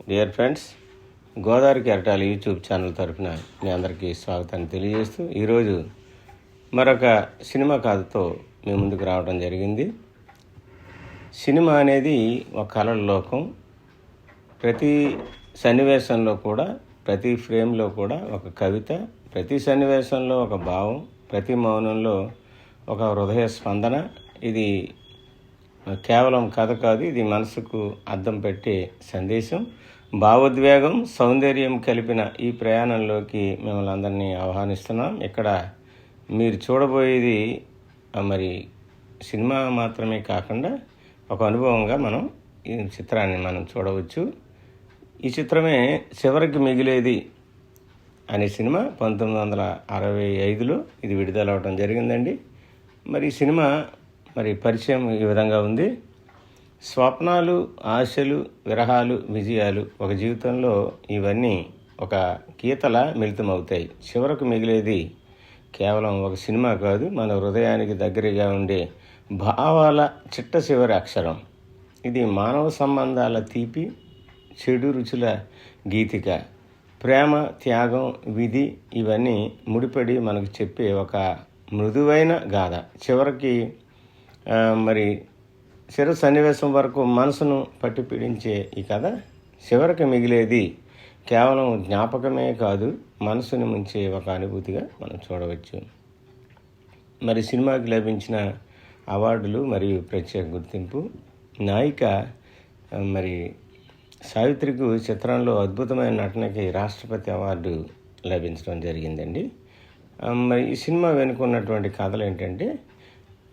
Dear friends Godavari కెరటాలు YouTube channel తరఫున మీ అందరికీ స్వాగతాన్ని తెలియజేస్తూ ఈరోజు మరొక సినిమా కథతో మీ ముందుకు రావడం జరిగింది. సినిమా అనేది ఒక కళల లోకం. ప్రతి సన్నివేశంలో కూడా ప్రతి ఫ్రేమ్లో కూడా ఒక కవిత ప్రతి సన్నివేశంలో ఒక భావం ప్రతి మౌనంలో ఒక హృదయ స్పందన. ఇది కేవలం కథ కాదు ఇది మనసుకు అద్దం పెట్టే సందేశం. భావోద్వేగం సౌందర్యం కలిపిన ఈ ప్రయాణంలోకి మిమ్మల్ని అందరినీ ఆహ్వానిస్తున్నాం. ఇక్కడ మీరు చూడబోయేది మరి సినిమా మాత్రమే కాకుండా ఒక అనుభవంగా మనం ఈ చిత్రాన్ని మనం చూడవచ్చు. ఈ చిత్రమే చివరికి మిగిలేది అనే సినిమా పంతొమ్మిది వందల అరవై ఐదులో ఇది విడుదలవడం జరిగిందండి. మరి ఈ సినిమా మరి పరిచయం ఈ విధంగా ఉంది. స్వప్నాలు ఆశలు విరహాలు విజయాలు ఒక జీవితంలో ఇవన్నీ ఒక గీతల మిళితమవుతాయి. చివరకు మిగిలేది కేవలం ఒక సినిమా కాదు మన హృదయానికి దగ్గరగా ఉండే భావాల చిట్ట చివరి అక్షరం. ఇది మానవ సంబంధాల తీపి చెడు రుచుల గీతిక. ప్రేమ త్యాగం విధి ఇవన్నీ ముడిపడి మనకు చెప్పే ఒక మృదువైన గాథ. చివరికి మరి చిరు సన్నివేశం వరకు మనసును పట్టి పీడించే ఈ కథ చివరికి మిగిలేది కేవలం జ్ఞాపకమే కాదు మనసుని ముంచే ఒక అనుభూతిగా మనం చూడవచ్చు. మరి సినిమాకి లభించిన అవార్డులు మరియు ప్రత్యేక గుర్తింపు నాయిక మరి సావిత్రికు చిత్రంలో అద్భుతమైన నటనకి రాష్ట్రపతి అవార్డు లభించడం జరిగిందండి. మరి ఈ సినిమా వెనుకున్నటువంటి కథలు ఏంటంటే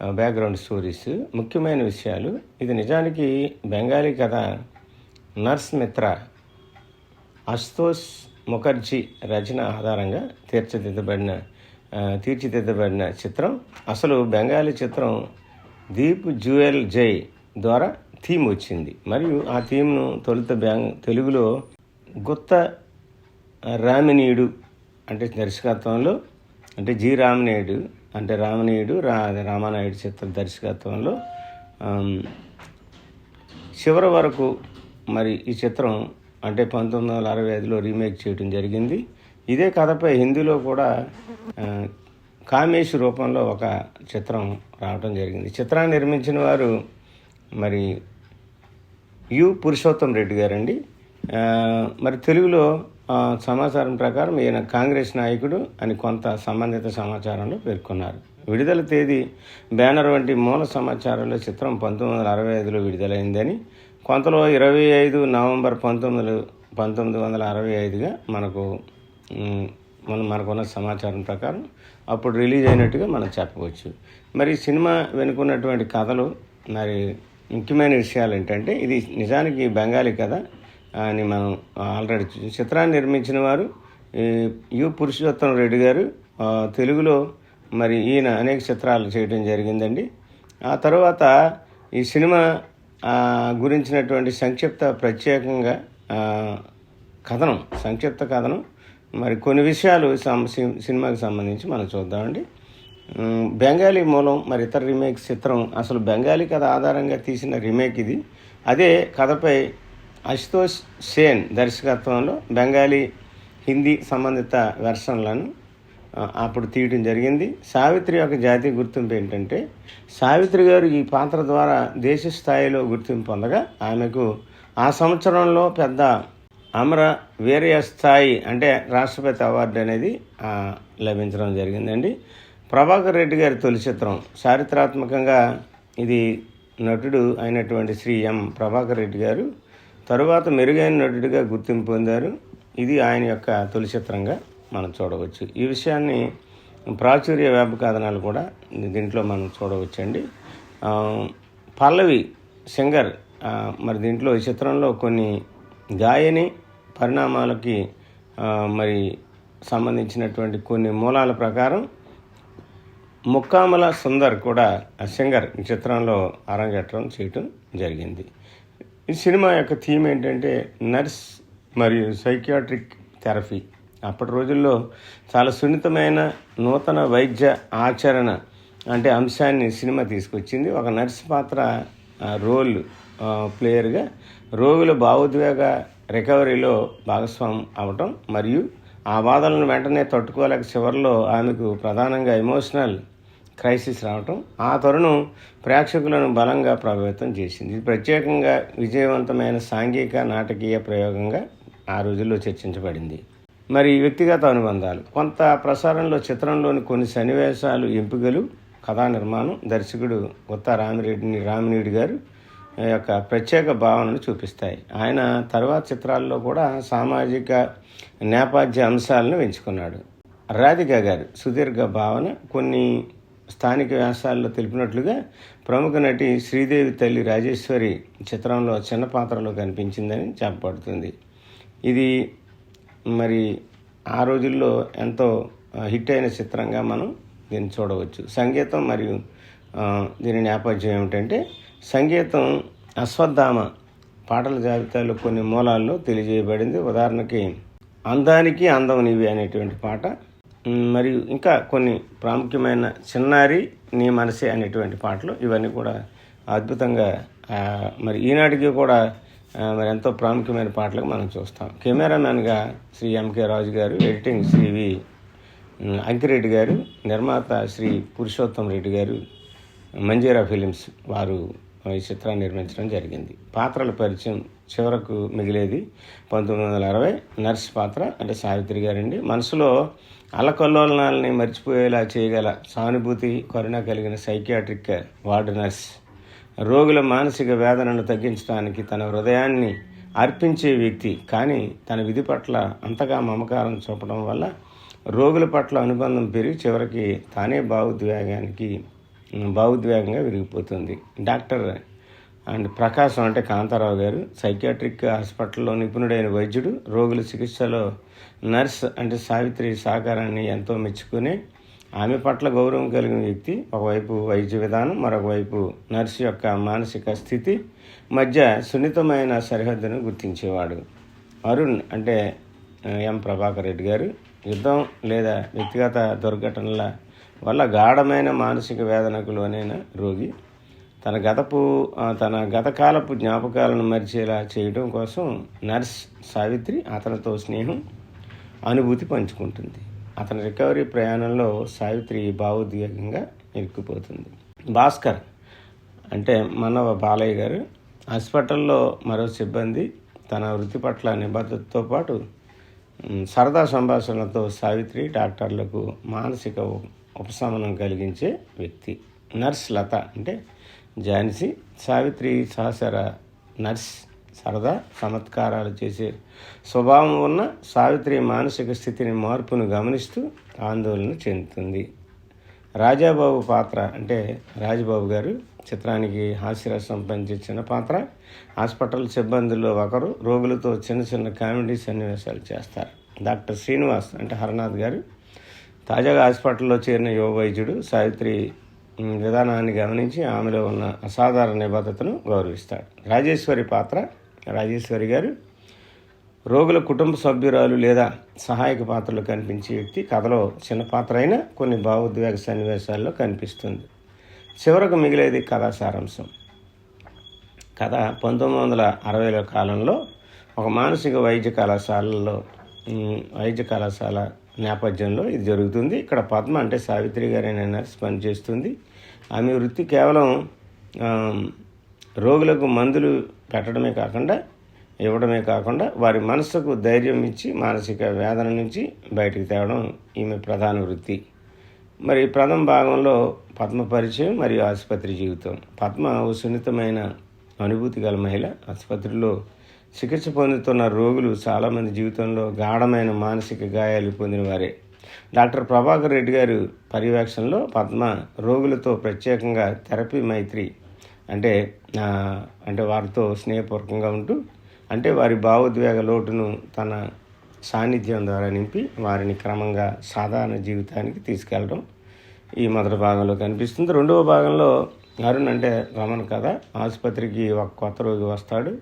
బ్యాక్గ్రౌండ్ స్టోరీస్ ముఖ్యమైన విషయాలు. ఇది నిజానికి బెంగాలీ కథ. నర్స్ మిత్ర అశుతోష్ ముఖర్జీ రచన ఆధారంగా తీర్చిదిద్దబడిన తీర్చిదిద్దబడిన చిత్రం. అసలు బెంగాలీ చిత్రం దీప్ జ్యువెల్ జై ద్వారా థీమ్ వచ్చింది. మరియు ఆ థీమ్ను తొలుత బ్యాంగ్ తెలుగులో గుత్త రామినీయుడు అంటే దర్శకత్వంలో అంటే జి రామినేయుడు అంటే రామనీయుడు రా రామానాయుడు చిత్ర దర్శకత్వంలో చివరి వరకు మరి ఈ చిత్రం అంటే పంతొమ్మిది వందల అరవై ఐదులో రీమేక్ చేయడం జరిగింది. ఇదే కథపై హిందీలో కూడా ఆ, కామేష్ రూపంలో ఒక చిత్రం రావడం జరిగింది. చిత్రాన్ని నిర్మించిన వారు మరి యు పురుషోత్తం రెడ్డి గారండి. మరి తెలుగులో సమాచారం ప్రకారం ఈయన కాంగ్రెస్ నాయకుడు అని కొంత సంబంధిత సమాచారంలో పేర్కొన్నారు. విడుదల తేదీ బ్యానర్ వంటి మూల సమాచారంలో చిత్రం పంతొమ్మిది వందల అరవై ఐదులో విడుదలైందని కొంతలో ఇరవై ఐదు నవంబర్ పంతొమ్మిది పంతొమ్మిది వందల అరవై ఐదుగా మనకు మనం మనకున్న సమాచారం ప్రకారం అప్పుడు రిలీజ్ అయినట్టుగా మనం చెప్పవచ్చు. మరి సినిమా వెనుకున్నటువంటి కథలు మరి ముఖ్యమైన విషయాలు ఏంటంటే ఇది నిజానికి బెంగాలీ కథ అని మనం ఆల్రెడీ చిత్రాన్ని నిర్మించిన వారు ఈ యు పురుషోత్తం రెడ్డి గారు తెలుగులో మరి ఈయన అనేక చిత్రాలు చేయడం జరిగిందండి. ఆ తర్వాత ఈ సినిమా గురించినటువంటి సంక్షిప్త ప్రత్యేకంగా కథనం సంక్షిప్త కథనం మరి కొన్ని విషయాలు సం- సినిమాకి సంబంధించి మనం చూద్దామండి. బెంగాలీ మూలం మరి ఇతర రీమేక్ చిత్రం అసలు బెంగాలీ కథ ఆధారంగా తీసిన రీమేక్ ఇది. అదే కథపై అశుతోష్ సేన్ దర్శకత్వంలో బెంగాలీ హిందీ సంబంధిత వెర్షన్లను అప్పుడు తీయడం జరిగింది. సావిత్రి యొక్క జాతీయ గుర్తింపు ఏంటంటే సావిత్రి గారు ఈ పాత్ర ద్వారా దేశ స్థాయిలో గుర్తింపు పొందగా ఆమెకు ఆ సంవత్సరంలో పెద్ద అమర వీరయ స్థాయి అంటే రాష్ట్రపతి అవార్డు అనేది లభించడం జరిగిందండి. ప్రభాకర్ రెడ్డి గారి తొలి చిత్రం చారిత్రాత్మకంగా ఇది నటుడు అయినటువంటి శ్రీ ఎం ప్రభాకర్ రెడ్డి గారు తరువాత మెరుగైన నటుడిగా గుర్తింపు పొందారు. ఇది ఆయన యొక్క తొలి చిత్రంగా మనం చూడవచ్చు. ఈ విషయాన్ని ప్రాచుర్య వెబ్ కథనాలు కూడా దీంట్లో మనం చూడవచ్చండి. పల్లవి సింగర్ మరి దీంట్లో ఈ చిత్రంలో కొన్ని గాయని పరిణామాలకి మరి సంబంధించినటువంటి కొన్ని మూలాల ప్రకారం ముక్కామల సుందర్ కూడా ఆ సింగర్ చిత్రంలో అరంగేట్రం చేయటం జరిగింది. ఈ సినిమా యొక్క థీమ్ ఏంటంటే నర్స్ మరియు సైకియాట్రిక్ థెరపీ. అప్పటి రోజుల్లో చాలా సున్నితమైన నూతన వైద్య ఆచరణ అంటే అంశాన్ని సినిమా తీసుకొచ్చింది. ఒక నర్స్ పాత్ర రోల్ ప్లేయర్గా రోగుల భావోద్వేగ రికవరీలో భాగస్వామం అవటం మరియు ఆ బాధలను వెంటనే తట్టుకోలేక చివరిలో ఆమెకు ప్రధానంగా ఎమోషనల్ క్రైసిస్ రావటం ఆ తరుణం ప్రేక్షకులను బలంగా ప్రభావితం చేసింది. ఇది ప్రత్యేకంగా విజయవంతమైన సాంఘిక నాటకీయ ప్రయోగంగా ఆ రోజుల్లో చర్చించబడింది. మరి వ్యక్తిగత అనుబంధాలు. కొంత ప్రసారంలో చిత్రంలోని కొన్ని సన్నివేశాలు ఎంపికలు కథా నిర్మాణం దర్శకుడు ఉత్త రామిరెడ్డిని రామినీడి గారు యొక్క ప్రత్యేక భావనను చూపిస్తాయి. ఆయన తర్వాత చిత్రాల్లో కూడా సామాజిక నేపథ్య అంశాలను ఎంచుకున్నాడు. రాధిక గారు సుదీర్ఘ భావన కొన్ని స్థానిక వ్యాసాల్లో తెలిపినట్లుగా ప్రముఖ నటి శ్రీదేవి తల్లి రాజేశ్వరి చిత్రంలో చిన్న పాత్రలో కనిపించిందని చెప్పబడుతుంది. ఇది మరి ఆ రోజుల్లో ఎంతో హిట్ అయిన చిత్రంగా మనం దీన్ని చూడవచ్చు. సంగీతం మరియు దీని నేపథ్యం ఏమిటంటే సంగీతం అశ్వత్థామ పాటల జాబితాలో కొన్ని మూలాల్లో తెలియజేయబడింది. ఉదాహరణకి అందానికి అందం నీవి అనేటువంటి పాట మరియు ఇంకా కొన్ని ప్రాముఖ్యమైన చిన్నారి నీ మనసే అనేటువంటి పాటలు ఇవన్నీ కూడా అద్భుతంగా మరి ఈనాటికి కూడా మరి ఎంతో ప్రాముఖ్యమైన పాటలకు మనం చూస్తాం. కెమెరామెన్గా శ్రీ ఎంకే రాజు గారు ఎడిటింగ్ శ్రీ వి అంకిరెడ్డి గారు నిర్మాత శ్రీ పురుషోత్తం రెడ్డి గారు మంజీరా ఫిలిమ్స్ వారు ఈ చిత్రాన్ని నిర్మించడం జరిగింది. పాత్రల పరిచయం చివరకు మిగిలేది పంతొమ్మిది వందల అరవై నర్స్ పాత్ర అంటే సావిత్రి గారండి. మనసులో అలకల్లోలనాల్ని మర్చిపోయేలా చేయగల సానుభూతి కరుణ కలిగిన సైకియాట్రిక్ వార్డు నర్స్. రోగుల మానసిక వేదనను తగ్గించడానికి తన హృదయాన్ని అర్పించే వ్యక్తి. కానీ తన విధి పట్ల అంతగా మమకారం చూపడం వల్ల రోగుల పట్ల అనుబంధం పెరిగి చివరికి తానే భావోద్వేగానికి భావోద్వేగంగా విరిగిపోతుంది. డాక్టర్ అండ్ ప్రకాశం అంటే కాంతారావు గారు సైకియాట్రిక్ హాస్పిటల్లో నిపుణుడైన వైద్యుడు రోగుల చికిత్సలో నర్స్ అంటే సావిత్రి సహకారాన్ని ఎంతో మెచ్చుకుని ఆమె పట్ల గౌరవం కలిగిన వ్యక్తి ఒకవైపు వైద్య విధానం మరొకవైపు నర్సు యొక్క మానసిక స్థితి మధ్య సున్నితమైన సరిహద్దును గుర్తించేవాడు. అరుణ్ అంటే ఎం ప్రభాకర్ రెడ్డి గారు యుద్ధం లేదా వ్యక్తిగత దుర్ఘటనల వల్ల గాఢమైన మానసిక వేదనకు లోనైన రోగి తన గతపు తన గతకాలపు జ్ఞాపకాలను మరిచేలా చేయడం కోసం నర్స్ సావిత్రి అతనితో స్నేహం అనుభూతి పంచుకుంటుంది. అతని రికవరీ ప్రయాణంలో సావిత్రి భావోద్వేగంగా ఇరుక్కుపోతుంది. భాస్కర్ అంటే మనవ బాలయ్య గారు హాస్పిటల్లో మరో సిబ్బంది తన వృత్తి పట్ల నిబద్ధతతో పాటు సరదా సంభాషణలతో సావిత్రి డాక్టర్లకు మానసిక ఉపశమనం కలిగించే వ్యక్తి. నర్స్ లత అంటే ఝాన్సీ సావిత్రి సహచర నర్స్ సరదా చమత్కారాలు చేసే స్వభావం ఉన్న సావిత్రి మానసిక స్థితిని మార్పును గమనిస్తూ ఆందోళన చెందుతుంది. రాజాబాబు పాత్ర అంటే రాజబాబు గారు చిత్రానికి హాస్యరసం చిన్న పాత్ర. హాస్పిటల్ సిబ్బందిలో ఒకరు రోగులతో చిన్న చిన్న కామెడీ సన్నివేశాలు చేస్తారు. డాక్టర్ శ్రీనివాస్ అంటే హరనాథ్ గారు. తాజాగా హాస్పిటల్లో చేరిన యువ వైద్యుడు సావిత్రి విధానాన్ని గమనించి ఆమెలో ఉన్న అసాధారణ నిబద్ధతను గౌరవిస్తాడు. రాజేశ్వరి పాత్ర రాజేశ్వరి గారు. రోగుల కుటుంబ సభ్యురాలు లేదా సహాయక పాత్రలు కనిపించే వ్యక్తి కథలో చిన్న పాత్ర అయినా కొన్ని భావోద్వేగ సన్నివేశాల్లో కనిపిస్తుంది. చివరకు మిగిలేది కథా సారాంశం. కథ పంతొమ్మిది వందల అరవైల కాలంలో ఒక మానసిక వైద్య కళాశాలలో వైద్య కళాశాల నేపథ్యంలో ఇది జరుగుతుంది. ఇక్కడ పద్మ అంటే సావిత్రి గారైన నర్స్ పనిచేస్తుంది. ఆమె వృత్తి కేవలం రోగులకు మందులు పెట్టడమే కాకుండా ఇవ్వడమే కాకుండా వారి మనసుకు ధైర్యం ఇచ్చి మానసిక వేదన నుంచి బయటికి తేవడం ఈమె ప్రధాన వృత్తి. మరి ప్రథమ భాగంలో పద్మ పరిచయం మరియు ఆసుపత్రి జీవితం. పద్మ ఓ సున్నితమైన అనుభూతి గల మహిళ. ఆసుపత్రిలో చికిత్స పొందుతున్న రోగులు చాలామంది జీవితంలో గాఢమైన మానసిక గాయాలు పొందిన వారే. డాక్టర్ ప్రభాకర్ రెడ్డి గారు పర్యవేక్షణలో పద్మ రోగులతో ప్రత్యేకంగా థెరపీ మైత్రి అంటే అంటే వారితో స్నేహపూర్వకంగా ఉంటూ అంటే వారి భావోద్వేగ లోటును తన సాన్నిధ్యం ద్వారా నింపి వారిని క్రమంగా సాధారణ జీవితానికి తీసుకెళ్ళడం ఈ మొదటి భాగంలో కనిపిస్తుంది. రెండవ భాగంలో అరుణ్ అంటే రమణ్ కథ. ఆసుపత్రికి ఒక కొత్త రోగి వస్తాడు.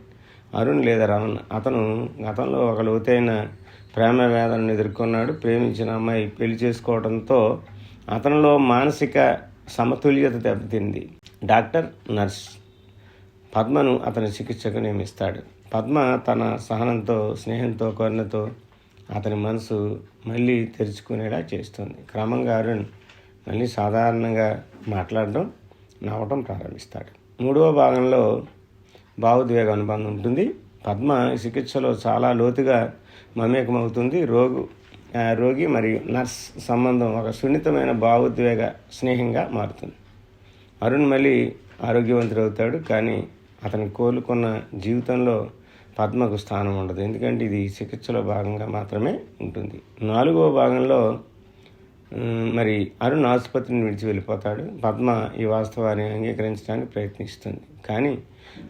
అరుణ్ లేదా రమణ్. అతను గతంలో ఒక లోతైన ప్రేమ వేదనను ఎదుర్కొన్నాడు. ప్రేమించిన అమ్మాయి పెళ్ళి చేసుకోవడంతో అతనిలో మానసిక సమతుల్యత దెబ్బతింది. డాక్టర్ నర్స్ పద్మను అతని చికిత్సకు నియమిస్తాడు. పద్మ తన సహనంతో స్నేహంతో కరుణతో అతని మనసు మళ్ళీ తెరుచుకునేలా చేస్తుంది. క్రమంగా అరుణ్ మళ్ళీ సాధారణంగా మాట్లాడడం నవ్వటం ప్రారంభిస్తాడు. మూడవ భాగంలో భావోద్వేగ అనుబంధం ఉంటుంది. పద్మ చికిత్సలో చాలా లోతుగా మమేకమవుతుంది. రోగు ఆ, రోగి మరియు నర్స్ సంబంధం ఒక సున్నితమైన భావోద్వేగ స్నేహంగా మారుతుంది. అరుణ్ మళ్ళీ ఆరోగ్యవంతుడవుతాడు కానీ అతని కోలుకున్న జీవితంలో పద్మకు స్థానం ఉండదు. ఎందుకంటే ఇది చికిత్సలో భాగంగా మాత్రమే ఉంటుంది. నాలుగవ భాగంలో మరి అరుణ్ ఆసుపత్రిని విడిచి వెళ్ళిపోతాడు. పద్మ ఈ వాస్తవాన్ని అంగీకరించడానికి ప్రయత్నిస్తుంది. కానీ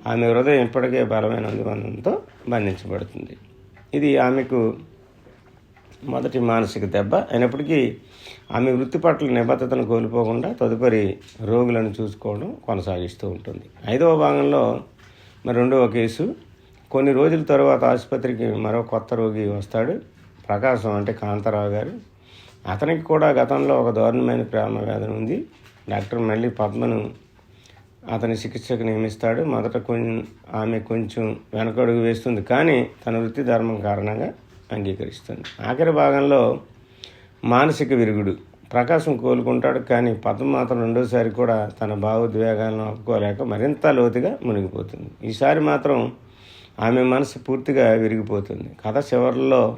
ఆమె హృదయం ఇప్పటికే బలమైన అనుబంధంతో బంధించబడుతుంది. ఇది ఆమెకు మొదటి మానసిక దెబ్బ. అయినప్పటికీ ఆమె వృత్తి పట్ల నిబద్ధతను కోల్పోకుండా తదుపరి రోగులను చూసుకోవడం కొనసాగిస్తూ ఉంటుంది. ఐదవ భాగంలో మరి రెండవ కేసు కొన్ని రోజుల తర్వాత ఆసుపత్రికి మరో కొత్త రోగి వస్తాడు. ప్రకాశం అంటే కాంతారావు గారు. అతనికి కూడా గతంలో ఒక దారుణమైన ప్రేమ వేదన ఉంది. డాక్టర్ మళ్ళీ పద్మను అతని చికిత్సకు నియమిస్తాడు. మొదట కొంచెం ఆమె కొంచెం వెనకడుగు వేస్తుంది. కానీ తన వృత్తి ధర్మం కారణంగా అంగీకరిస్తుంది. ఆఖరి భాగంలో మానసిక విరుగుడు. ప్రకాశం కోలుకుంటాడు. కానీ పద్మ మాత్రం రెండోసారి కూడా తన భావోద్వేగాలను ఒప్పుకోలేక మరింత లోతుగా మునిగిపోతుంది. ఈసారి మాత్రం ఆమె మనసు పూర్తిగా విరిగిపోతుంది. కథ చివరిలో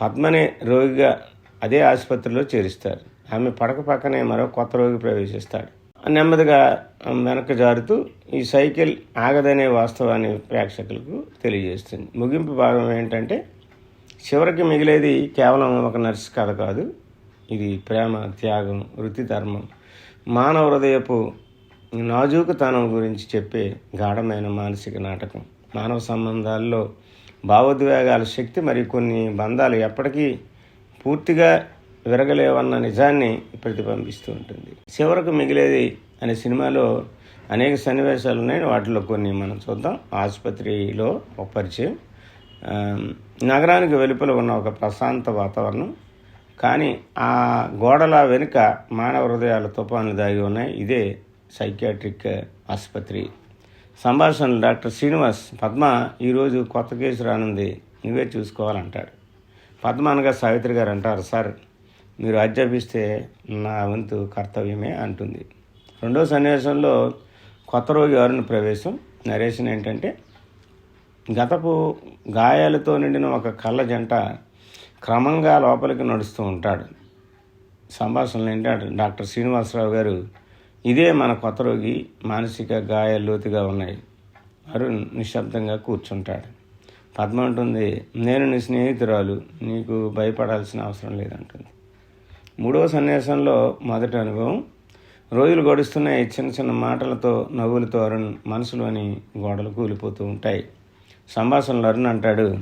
పద్మనే రోగిగా అదే ఆసుపత్రిలో చేరుస్తారు. ఆమె పడక పక్కనే మరో కొత్త రోగి ప్రవేశిస్తాడు. నెమ్మదిగా వెనక్కి జారుతూ ఈ సైకిల్ ఆగదనే వాస్తవాన్ని ప్రేక్షకులకు తెలియజేస్తుంది. ముగింపు భాగం ఏంటంటే చివరికి మిగిలేది కేవలం ఒక నర్సు కథ కాదు. ఇది ప్రేమ త్యాగం వృత్తి ధర్మం మానవ హృదయపు నాజూకుతనం గురించి చెప్పే గాఢమైన మానసిక నాటకం. మానవ సంబంధాల్లో భావోద్వేగాల శక్తి మరియు కొన్ని బంధాలు ఎప్పటికీ పూర్తిగా విరగలేవన్న నిజాన్ని ప్రతిబింబిస్తూ ఉంటుంది. చివరకు మిగిలేది అనే సినిమాలో అనేక సన్నివేశాలు ఉన్నాయి. వాటిలో కొన్ని మనం చూద్దాం. ఆసుపత్రిలో ఒక పరిచయం. నగరానికి వెలుపల ఉన్న ఒక ప్రశాంత వాతావరణం. కానీ ఆ గోడల వెనుక మానవ హృదయాల తుఫాన్లు దాగి ఉన్నాయి. ఇదే సైకియాట్రిక్ ఆసుపత్రి. సంభాషణలు డాక్టర్ శ్రీనివాస్ పద్మ ఈరోజు కొత్త కేసు రానుంది నువ్వే చూసుకోవాలంటాడు. పద్మ అనగా సావిత్రి గారు అంటారు సార్ మీరు ఆజ్ఞాపిస్తే నా వంతు కర్తవ్యమే అంటుంది. రెండో సన్నివేశంలో కొత్త రోగి అరుణ్ ప్రవేశం. నరేషన్ ఏంటంటే గతపు గాయాలతో నిండిన ఒక కళ్ళ జంట క్రమంగా లోపలికి నడుస్తూ ఉంటాడు. సంభాషణలు ఏంటంటే డాక్టర్ శ్రీనివాసరావు గారు ఇదే మన కొత్త రోగి మానసిక గాయాలు లోతుగా ఉన్నాయి. అరుణ్ నిశ్శబ్దంగా కూర్చుంటాడు. పద్మ అంటుంది నేను నీ స్నేహితురాలు నీకు భయపడాల్సిన అవసరం లేదంటుంది. మూడవ సన్యాసంలో మొదటి అనుభవం రోజులు గడుస్తున్నాయి చిన్న చిన్న మాటలతో నవ్వులతో అరుణ్ మనసులోని గోడలు కూలిపోతూ ఉంటాయి. సంభాషణలు అరుణ్ అంటాడు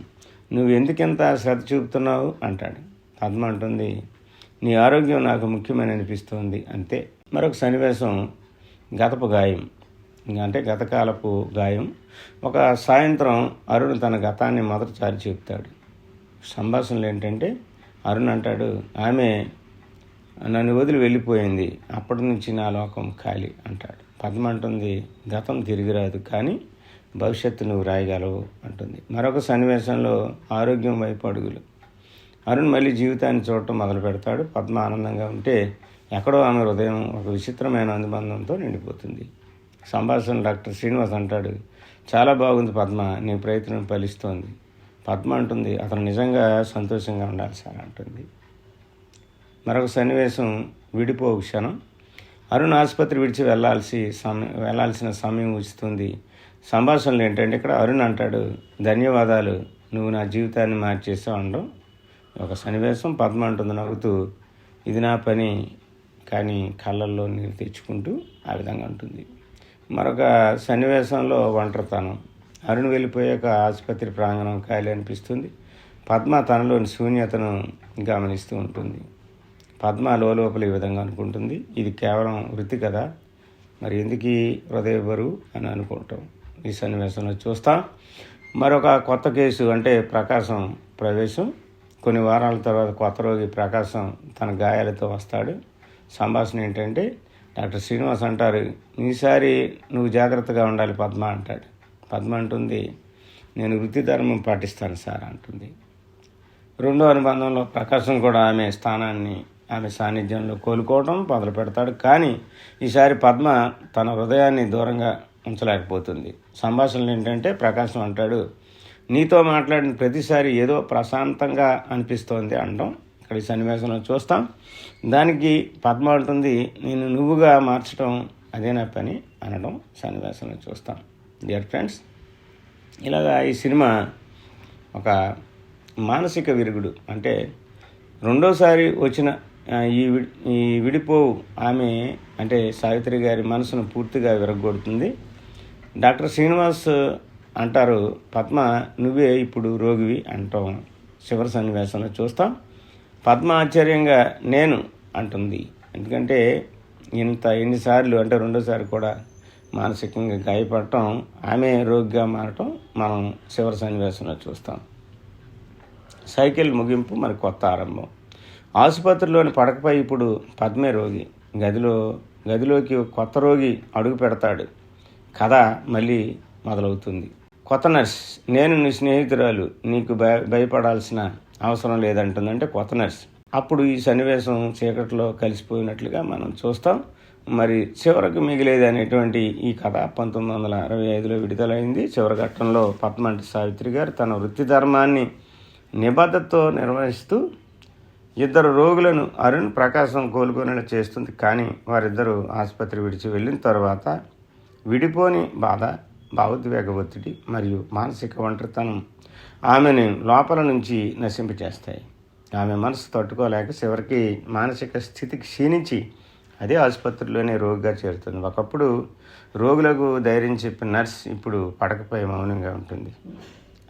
నువ్వు ఎందుకెంత శ్రద్ధ చూపుతున్నావు? అంటాడు. పద్మ అంటుంది నీ ఆరోగ్యం నాకు ముఖ్యమైన అనిపిస్తుంది అంతే. మరొక సన్నివేశం గతపు గాయం. ఇంకా అంటే గతకాలపు గాయం. ఒక సాయంత్రం అరుణ్ తన గతాన్ని మొదటిసారి చెప్తాడు సంభాషణలు ఏంటంటే అరుణ్ అంటాడు ఆమె నన్ను వదిలి వెళ్ళిపోయింది. అప్పటి నుంచి నా లోకం ఖాళీ అంటాడు. పద్మ అంటుంది గతం తిరిగి రాదు కానీ భవిష్యత్తు నువ్వు రాయగలవు అంటుంది. మరొక సన్నివేశంలో ఆరోగ్యం వైపు అడుగులు అరుణ్ మళ్ళీ జీవితాన్ని చూడటం మొదలు పెడతాడు పద్మ ఆనందంగా ఉంటే ఎక్కడో ఆమె హృదయం ఒక విచిత్రమైన అనుబంధంతో నిండిపోతుంది. సంభాషణ డాక్టర్ శ్రీనివాస్ అంటాడు చాలా బాగుంది పద్మ నీ ప్రయత్నం ఫలిస్తోంది. పద్మ అంటుంది అతను నిజంగా సంతోషంగా ఉండాలి సార్ అంటుంది. మరొక సన్నివేశం విడిపో క్షణం. అరుణ్ ఆసుపత్రి విడిచి వెళ్ళాల్సి సమయం వెళ్ళాల్సిన సమయం ఉచిస్తుంది సంభాషణలు ఏంటంటే ఇక్కడ అరుణ్ అంటాడు ధన్యవాదాలు నువ్వు నా జీవితాన్ని మార్చేసావు అనడం. ఒక సన్నివేశం పద్మ అంటుంది నవ్వుతూ ఇది నా పని కానీ కళ్ళల్లో నీరు తెచ్చుకుంటూ ఆ విధంగా ఉంటుంది. మరొక సన్నివేశంలో ఒంటరితనం. అరుణ్ వెళ్ళిపోయాక ఆసుపత్రి ప్రాంగణం ఖాళీ అనిపిస్తుంది. పద్మ తనలోని శూన్యతను గమనిస్తూ ఉంటుంది. పద్మ లోపల ఈ విధంగా అనుకుంటుంది. ఇది కేవలం వృత్తి కదా. మరి ఎందుకు హృదయ బరువు అని అనుకుంటాం. ఈ సన్నివేశంలో చూస్తాం. మరొక కొత్త కేసు అంటే ప్రకాశం ప్రవేశం. కొన్ని వారాల తర్వాత కొత్త రోగి ప్రకాశం తన గాయాలతో వస్తాడు. సంభాషణ ఏంటంటే డాక్టర్ శ్రీనివాస్ అంటారు ఈసారి నువ్వు జాగ్రత్తగా ఉండాలి పద్మ అంటాడు. పద్మ అంటుంది నేను వృత్తి ధర్మం పాటిస్తాను సార్ అంటుంది. రెండో అనుబంధంలో ప్రకాశం కూడా ఆమె స్థానాన్ని ఆమె సాన్నిధ్యంలో కోలుకోవడం మొదలు పెడతాడు. కానీ ఈసారి పద్మ తన హృదయాన్ని దూరంగా ఉంచలేకపోతుంది. సంభాషణలు ఏంటంటే ప్రకాశం అంటాడు నీతో మాట్లాడిన ప్రతిసారి ఏదో ప్రశాంతంగా అనిపిస్తోంది అనడం ఇక్కడ ఈ సన్నివేశంలో చూస్తాం. దానికి పద్మ అడుతుంది నేను నువ్వుగా మార్చడం అదే నా పని అనడం సన్నివేశంలో చూస్తాం. డియర్ ఫ్రెండ్స్ ఇలాగా ఈ సినిమా ఒక మానసిక విరుగుడు. అంటే రెండోసారి వచ్చిన ఈ ఈ విడిపోవు ఆమె అంటే సావిత్రి గారి మనసును పూర్తిగా విరగొడుతుంది డాక్టర్ శ్రీనివాస్ అంటారు పద్మ నువ్వే ఇప్పుడు రోగివి అంటాం. చివరి సన్నివేశంలో చూస్తాం. పద్మ ఆశ్చర్యంగా నేను అంటుంది. ఎందుకంటే ఇంత ఎన్నిసార్లు అంటే రెండోసారి కూడా మానసికంగా గాయపడటం ఆమె రోగిగా మారటం మనం చివరి సన్నివేశంలో చూస్తాం. సైకిల్ ముగింపు మరి కొత్త ఆరంభం. ఆసుపత్రిలోని పడకపై ఇప్పుడు పద్మే రోగి. గదిలో గదిలోకి కొత్త రోగి అడుగు పెడతాడు. కథ మళ్ళీ మొదలవుతుంది. కొత్త నర్స్ నేను నీ స్నేహితురాలు నీకు భయ భయపడాల్సిన అవసరం లేదంటుందంటే కొత్త నర్స్. అప్పుడు ఈ సన్నివేశం చీకట్లో కలిసిపోయినట్లుగా మనం చూస్తాం. మరి చివరకు మిగిలేది అనేటువంటి ఈ కథ పంతొమ్మిది వందల అరవై ఐదులో విడుదలైంది. చివరి ఘట్టంలో పద్మంటి సావిత్రి గారు తన వృత్తి ధర్మాన్ని నిబద్ధతతో నిర్వహిస్తూ ఇద్దరు రోగులను అరుణ్ ప్రకాశం కోలుకునేలా చేస్తుంది. కానీ వారిద్దరూ ఆసుపత్రి విడిచి వెళ్ళిన తర్వాత విడిపోని బాధ భావోద్వేగ ఒత్తిడి మరియు మానసిక ఒంటరితనం ఆమెను లోపల నుంచి నశింపచేస్తాయి. ఆమె మనసు తట్టుకోలేక చివరికి మానసిక స్థితి క్షీణించి అదే ఆసుపత్రిలోనే రోగిగా చేరుతుంది. ఒకప్పుడు రోగులకు ధైర్యం చెప్పిన నర్స్ ఇప్పుడు పడకపై మౌనంగా ఉంటుంది.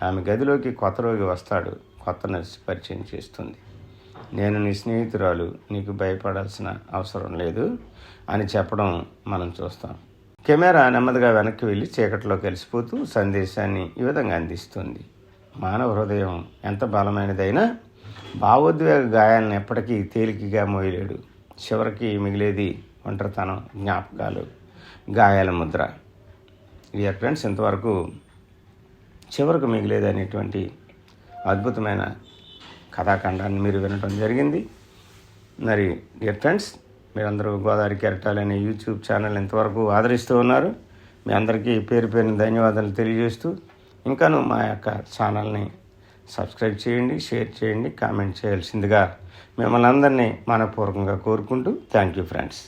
ఆమె గదిలోకి కొత్త రోగి వస్తాడు. కొత్త నర్స్ పరిచయం చేస్తుంది. నేను నీ స్నేహితురాలు. నీకు భయపడాల్సిన అవసరం లేదు అని చెప్పడం మనం చూస్తాం. కెమెరా నెమ్మదిగా వెనక్కి వెళ్ళి చీకట్లో కలిసిపోతూ సందేశాన్ని ఈ విధంగా అందిస్తుంది. మానవ హృదయం ఎంత బలమైనదైనా భావోద్వేగ గాయాలను ఎప్పటికీ తేలికగా మోయలేడు. చివరికి మిగిలేది ఒంటరితనం జ్ఞాపకాలు గాయాల ముద్ర. డియర్ ఫ్రెండ్స్ ఇంతవరకు చివరకు మిగిలేది అనేటువంటి అద్భుతమైన కథాఖండాన్ని మీరు వినటం జరిగింది. మరి డియర్ ఫ్రెండ్స్ మీరందరూ గోదావరి కెరటాలు అనే యూట్యూబ్ ఛానల్ ఇంతవరకు ఆదరిస్తూ ఉన్నారు. మీ అందరికీ పేరు పేరున ధన్యవాదాలు తెలియజేస్తూ ఇంకాను మా యొక్క ఛానల్ని సబ్స్క్రైబ్ చేయండి షేర్ చేయండి కామెంట్ చేయాల్సిందిగా మిమ్మల్ని అందరినీ మనపూర్వకంగా కోరుకుంటూ థ్యాంక్ యూ ఫ్రెండ్స్.